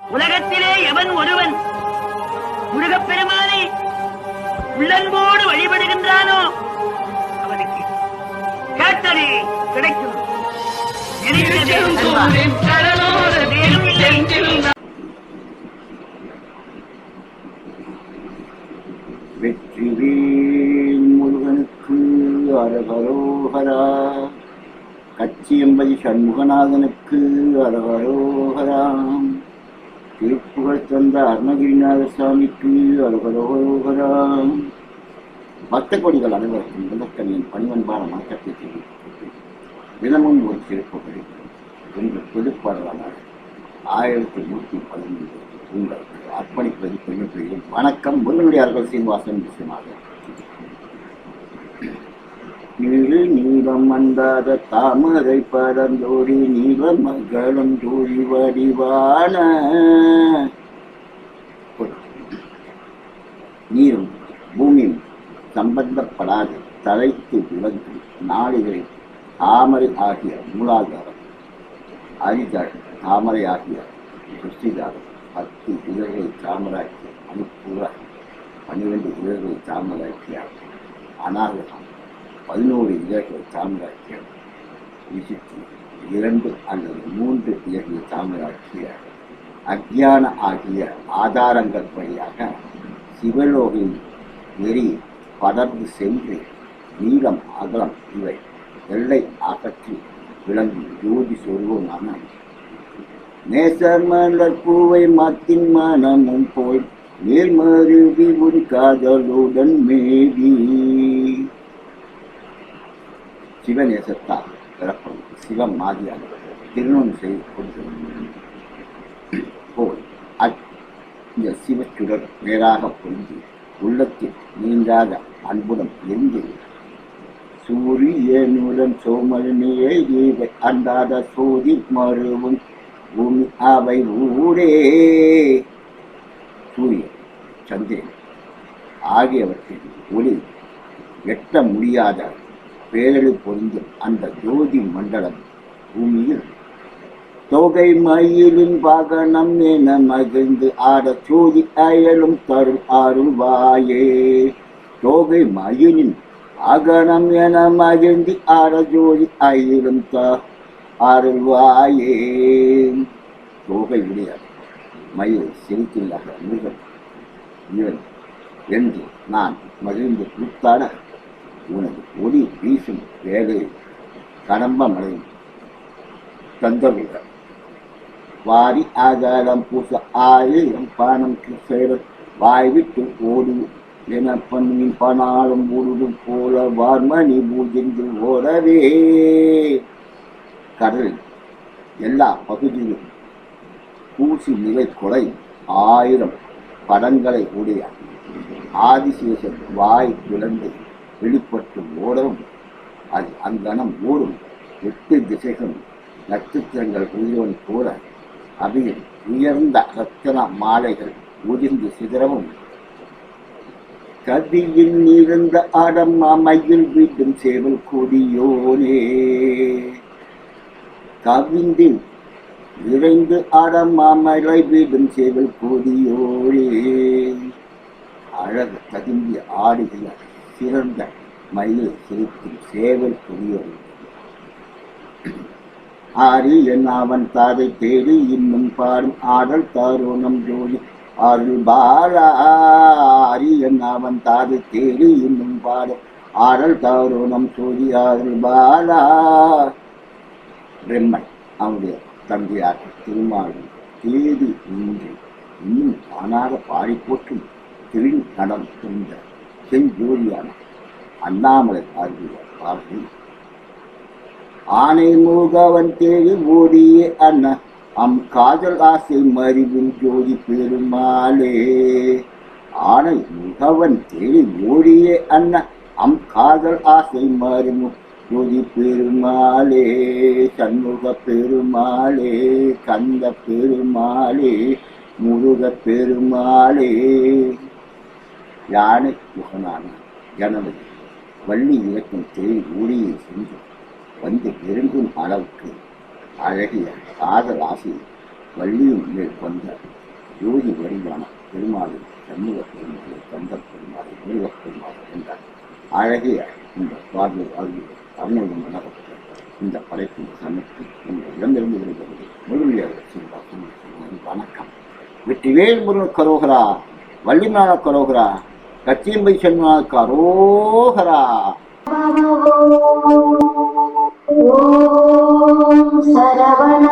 உலகத்திலே எவன் ஒருவன் முருகப்பெருமானை உள்ளன்போடு வழிபடுகின்றானோ அவனுக்கு கேட்டதே கிடைக்கும். நினைத்ததே வெற்றிவேல் முருகனுக்கு அரகரோகரா கச்சியம்பதி சண்முகநாதனுக்கு அரகரோகராம் திருப்புகழ் தந்த அருணகிரிநாத சுவாமிக்கு அரகரோகராம் பக்த கொடிகள் அனைவருக்கும் முதற்கனியின் பணிவன்பான வணக்கத்தை தெரிவித்து தினமும் ஒரு சிறப்பு என்று புதுப்பாடலான ஆயிரத்தி நூற்றி பதிமூன்று உங்களுக்கு அர்ப்பணிப்பது பெருமைப்பையும் வணக்கம் முருகனுடையார்கள் சீனிவாசன் விஷயமாக நீரு நீளம் அண்டாத தாமரை பரந்தோடி நீல மகளும் தூரி வடிவான நீரும் பூமியும் சம்பந்தப்படாது தலைத்து விளங்கும் நாடுகளில் தாமரை ஆகிய மூலாதாரம் அரிதாள் தாமரை ஆகிய சுஷ்டிதாரம் பத்து இதழ்களை தாமராக்கிய அனுப்புற பன்னிரண்டு இதழ்களை தாமராக்கிய அநாகரம் பதினோரு இதழ்களை தாமராக்கிய விசித்து இரண்டு அல்லது மூன்று இதழ்களை தாமராக்கிய அக்ஞான ஆகிய ஆதாரங்கள் வழியாக சிவலோகின் நெறி படர்ந்து சென்று நீளம் அகலம் இவை எல்லை அகற்றி விளங்கும் ஜோதி சொருவமான நேசர் மலர் பூவை மத்தின் மனமும் போய் மேல்மருவி உன் காதலுடன் மேவி. சிவநேசத்தால் பெறப்படும் சிவம் மாதிரியாக திருநம் செய்து கொடுத்து போய் அத்- இந்த சிவச்சுடர் நேராக பொருந்தி உள்ளத்தில் நீங்காத அன்புடன் எரிந்து சூரியனுடன் சோமரனியை இவை அண்டாத சோதி மறுவும் உமி அவை ஊரே. சூரியன் சந்திரன் ஆகியவற்றின் ஒளி எட்ட முடியாத பேரழு பொருந்தும் அந்த ஜோதி மண்டலம் பூமியில். தொகை மயிலின் வாகனம் என மகிழ்ந்து ஆட சோதி அயலும் தரும் அருள்வாயே. தொகை மயிலின் அகணம் என மகிழ்ந்து அறஜோதி ஜோதி அயிலும் அருள்வாயே. தொகை உடையார் மயில் சிரிக்கின்றாக மிருகம் இவன் என்று நான் மகிழ்ந்து கூத்தாட உனது ஒளி வீசும் வேலை கடம்ப மழையும் தந்தவில்லை வாரி ஆகாரம் பூச ஆயிரம் பானம் சேர வாய்விட்டு ஓடி என பண்ணின் பனாலும் போல வார்மணி பூஜென்று ஓடவே. கடல் எல்லா பகுதியிலும் பூசி நிலை கொலை ஆயிரம் படங்களை உடைய ஆதிசேஷன் வாய் பிளந்து வெளிப்பட்டு ஓடவும் அது அங்கனம் ஊறும். எட்டு திசைகளும் நட்சத்திரங்கள் உயிரவன் போல அவையில் உயர்ந்த ரத்தன மாலைகள் உதிர்ந்து சிதறவும். கதியில் இருந்த ஆடம் அமையில் வீட்டும் சேவல் கொடியோனே. கவிந்தில் இறைந்து ஆடம் மாமலை வீடும் சேவல் கொடியோனே. அழகு ததும்பிய ஆடுகிற சிறந்த மயில் சிரிக்கும் சேவல் கொடியோனே. ஆரி என் அவன் தாதை தேடி இன்னும் பாடும் ஆடல் தாரோணம் ஜோடி அருள் பாலா ஆரி என் அவன் தாதை தேடி இன்னும் பாடு. ஆடல் தருணம் சோதி அருள் பாலா பிரம்மன் அவனுடைய தந்தையார் திருமாலும் தேதி இன்றி இன்னும் தானாக பாடி போற்றும் திரின் நடம் கொண்ட செஞ்சோதியான அண்ணாமலை ஆகிய பாடல் ஆனை மூகவன் தேடி ஓடியே அண்ணன் அம் காதல் ஆசை மறிவின் ஜோதி பெருமாளே ஆனை முகவன் தேடி ஓடியே அண்ணா அம் காதல் ஆசை மறிவும் ஜோதி பெருமாளே சண்முக பெருமாளே கந்த பெருமாளே முருக பெருமாளே யானை முகனான கணபதி வள்ளி இலக்கம் தேடி ஓடியே சென்று வந்து நெருங்கும் அளவுக்கு அழகிய காதல் வள்ளியும் வள்ளியின் மேல் கொண்ட ஜோதி வடிவான பெருமாளை சண்முக பெருமாளை கந்த பெருமாளை முருகப் பெருமாள் என்ற அழகிய இந்த பார்வை ஆகிய அருணகம் எனப்பட்ட இந்த படைப்பின் சமைத்து உங்கள் இடமிருந்து வருகிறது. முழுமையாக செய்வார் வணக்கம். வெற்றிவேல் முருகன் கரோகரா வள்ளிநாத கரோகரா கச்சியம்பை சென்மா கரோகரா. பவோ சரவண